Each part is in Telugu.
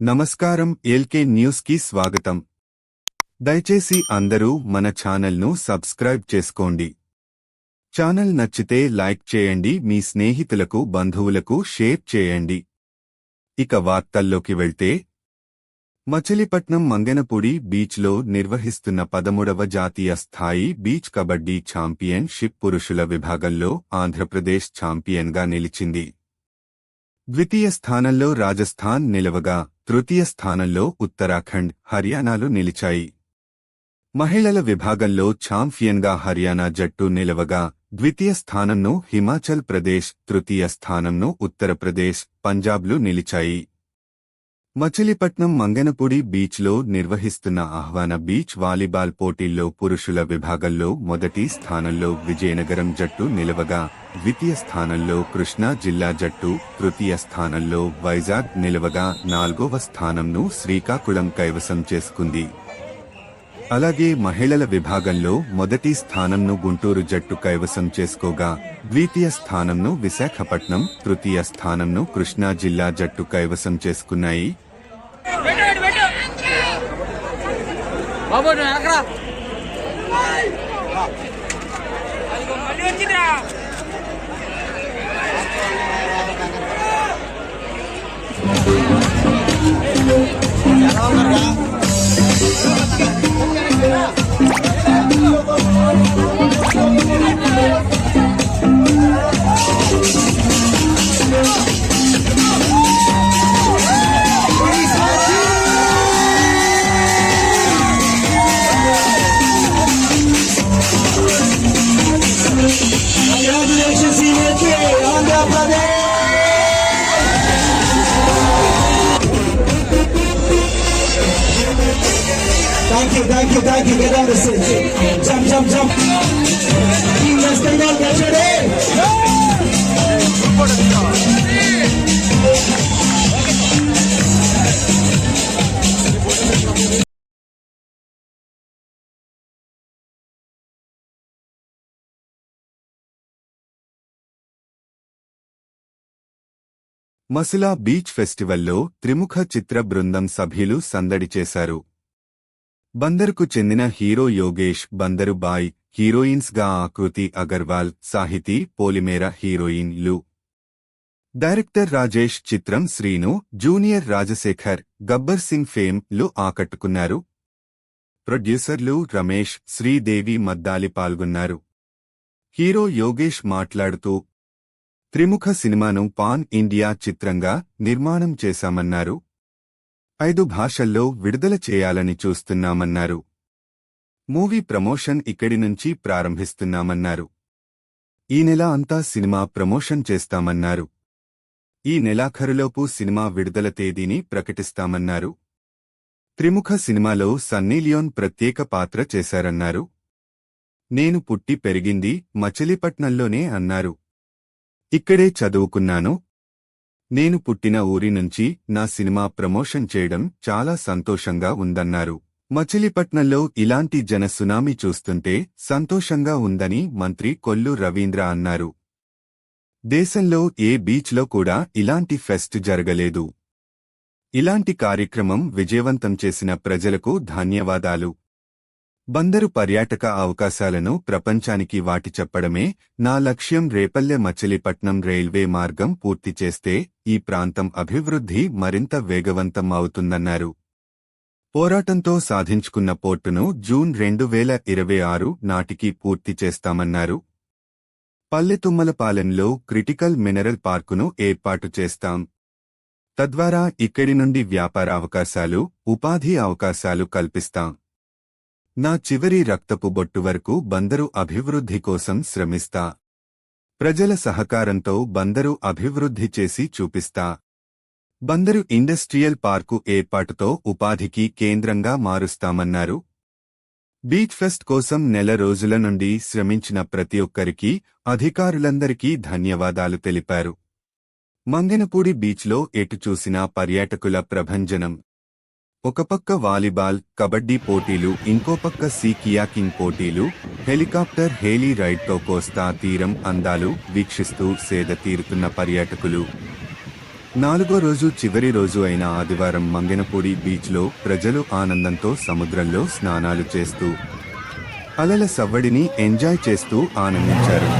నమస్కారం ఎల్కే న్యూస్కి స్వాగతం. దయచేసి అందరూ మన ఛానల్ను సబ్స్క్రైబ్ చేసుకోండి. ఛానల్ నచ్చితే లైక్ చేయండి మీ స్నేహితులకు బంధువులకు షేర్ చేయండి. ఇక వార్తల్లోకి వెళ్తే మచిలీపట్నం మంగెనపూడి బీచ్లో నిర్వహిస్తున్న పదమూడవ జాతీయ స్థాయి బీచ్ కబడ్డీ ఛాంపియన్ షిప్ పురుషుల విభాగంలో ఆంధ్రప్రదేశ్ ఛాంపియన్గా నిలిచింది. ద్వితీయ స్థానంలో రాజస్థాన్ నిలవగా తృతీయ స్థానంలో ఉత్తరాఖండ్ హర్యానాలు నిలిచాయి. మహిళల విభాగంలో ఛాంపియన్గా హర్యానా జట్టు నిలవగా ద్వితీయ స్థానంను హిమాచల్ ప్రదేశ్ తృతీయ స్థానంను ఉత్తరప్రదేశ్ పంజాబ్లు నిలిచాయి. మచిలీపట్నం మంగనపూడి బీచ్లో నిర్వహిస్తున్న ఆహ్వాన బీచ్ వాలీబాల్ పోటీల్లో పురుషుల విభాగంలో మొదటి స్థానంలో విజయనగరం జట్టు నిలవగా ద్వితీయ స్థానంలో కృష్ణా జిల్లా జట్టు తృతీయ స్థానంలో వైజాగ్ నిలవగా నాల్గవ స్థానంను శ్రీకాకుళం కైవసం చేసుకుంది. అలాగే మహిళల విభాగంలో మొదటి స్థానంను గుంటూరు జట్టు కైవసం చేసుకోగా ద్వితీయ స్థానంను విశాఖపట్నం తృతీయ స్థానంను కృష్ణా జిల్లా జట్టు కైవసం చేసుకున్నాయి. బాబు నువ్వు ఎక్కడా మళ్ళీ వచ్చిందిరా Congratulations, Thank you, thank you, thank you. Get on the stage. Jump, jump, jump. Team West Bengal, get ready. Masula beach ఫెస్టివల్లో త్రిముఖ చిత్ర బృందం సభ్యులు సందడి చేశారు. బందరుకు చెందిన హీరో యోగేష్ బందరు బాయ్ హీరోయిన్స్గా ఆకృతి అగర్వాల్ సాహితీ పోలిమేర హీరోయిన్లు డైరెక్టర్ రాజేష్ చిత్రం శ్రీను జూనియర్ రాజశేఖర్ గబ్బర్ సింగ్ ఫేమ్లు ఆకట్టుకున్నారు. ప్రొడ్యూసర్లు రమేష్ శ్రీదేవి మద్దాలి పాల్గొన్నారు. హీరో యోగేష్ మాట్లాడుతూ త్రిముఖ సినిమాను పాన్ ఇండియా చిత్రంగా నిర్మాణం చేశామన్నారు. ఐదు భాషల్లో విడుదల చేయాలని చూస్తున్నామన్నారు. మూవీ ప్రమోషన్ ఇక్కడి నుంచి ప్రారంభిస్తున్నామన్నారు. ఈ నెల అంతా సినిమా ప్రమోషన్ చేస్తామన్నారు. ఈ నెలాఖరులోపు సినిమా విడుదల తేదీని ప్రకటిస్తామన్నారు. త్రిముఖ సినిమాలో సన్నీలియోన్ ప్రత్యేక పాత్ర చేశారన్నారు. నేను పుట్టి పెరిగింది మచిలీపట్నంలోనే అన్నారు. ఇక్కడే చదువుకున్నాను. నేను పుట్టిన ఊరి నుంచి నా సినిమా ప్రమోషన్ చేయడం చాలా సంతోషంగా ఉందన్నారు. మచిలీపట్నంలో ఇలాంటి జన సునామీ చూస్తుంటే సంతోషంగా ఉందని మంత్రి కొల్లు రవీంద్ర అన్నారు. దేశంలో ఏ బీచ్లో కూడా ఇలాంటి ఫెస్ట్ జరగలేదు. ఇలాంటి కార్యక్రమం విజయవంతం చేసిన ప్రజలకు ధన్యవాదాలు. బందరు పర్యాటక అవకాశాలను ప్రపంచానికి వాటి చెప్పడమే నా లక్ష్యం. రేపల్లె మచిలీపట్నం రైల్వే మార్గం పూర్తి చేస్తే ఈ ప్రాంతం అభివృద్ధి మరింత వేగవంతం అవుతుందన్నారు పోరాటంతో సాధించుకున్న పోర్టును జూన్ రెండు వేల ఇరవై ఆరు నాటికి పూర్తి చేస్తామన్నారు. పల్లెతుమ్మలపాలెంలో క్రిటికల్ మినరల్ పార్కును ఏర్పాటు చేస్తాం. తద్వారా ఇక్కడి నుండి వ్యాపార అవకాశాలు ఉపాధి అవకాశాలు కల్పిస్తాం. నా చివరి రక్తపు బొట్టు వరకు బందరు అభివృద్ధి కోసం శ్రమిస్తా. ప్రజల సహకారంతో బందరు అభివృద్ధి చేసి చూపిస్తా. బందరు ఇండస్ట్రియల్ పార్కు ఏర్పాటుతో ఉపాధికి కేంద్రంగా మారుస్తామన్నారు. బీచ్ ఫెస్ట్ కోసం నెల రోజుల నుండి శ్రమించిన ప్రతి ఒక్కరికీ అధికారులందరికీ ధన్యవాదాలు తెలిపారు. మంగనపూడి బీచ్లో ఎటు చూసినా పర్యాటకుల ప్రభంజనం. ఒకపక్క వాలీబాల్ కబడ్డీ పోటీలు ఇంకోపక్క సీ కియాకింగ్ పోటీలు హెలికాప్టర్ హేలీ రైడ్తో కోస్తా తీరం అందాలు వీక్షిస్తూ సేద తీరుతున్న పర్యాటకులు. నాలుగో రోజు చివరి రోజు అయిన ఆదివారం మంగెనపూడి బీచ్లో ప్రజలు ఆనందంతో సముద్రంలో స్నానాలు చేస్తూ అలల సవ్వడిని ఎంజాయ్ చేస్తూ ఆనందించారు.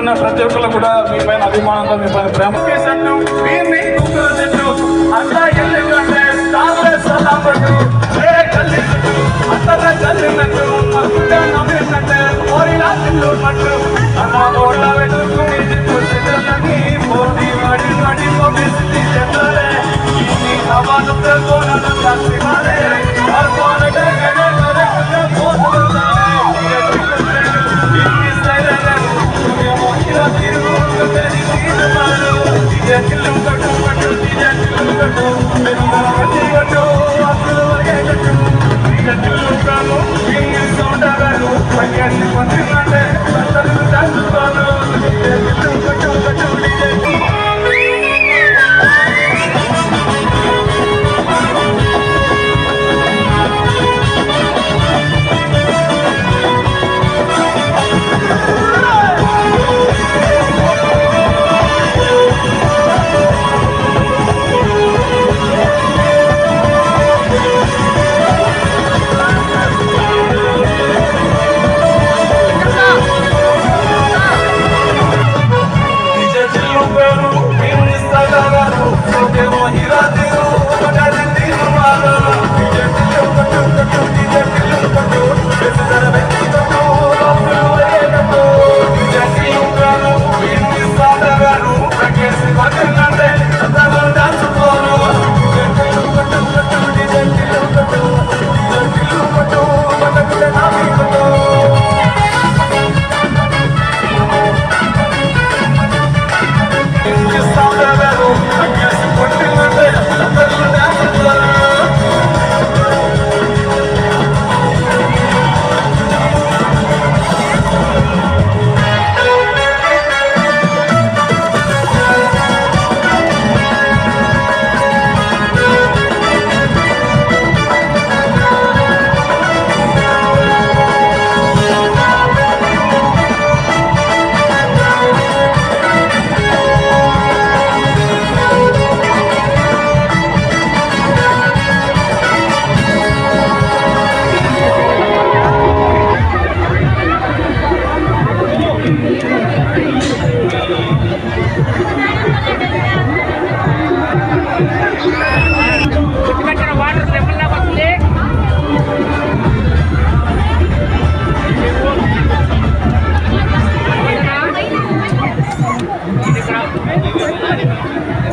ఇక్కడున్న ప్రతి ఒక్కరు కూడా మీ పైన అభిమానంతో మీ పైన ప్రేమ. చేశాను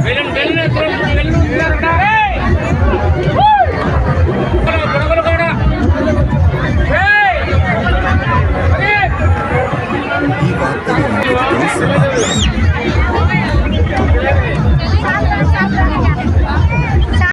వెళ్ళండి వెళ్ళిన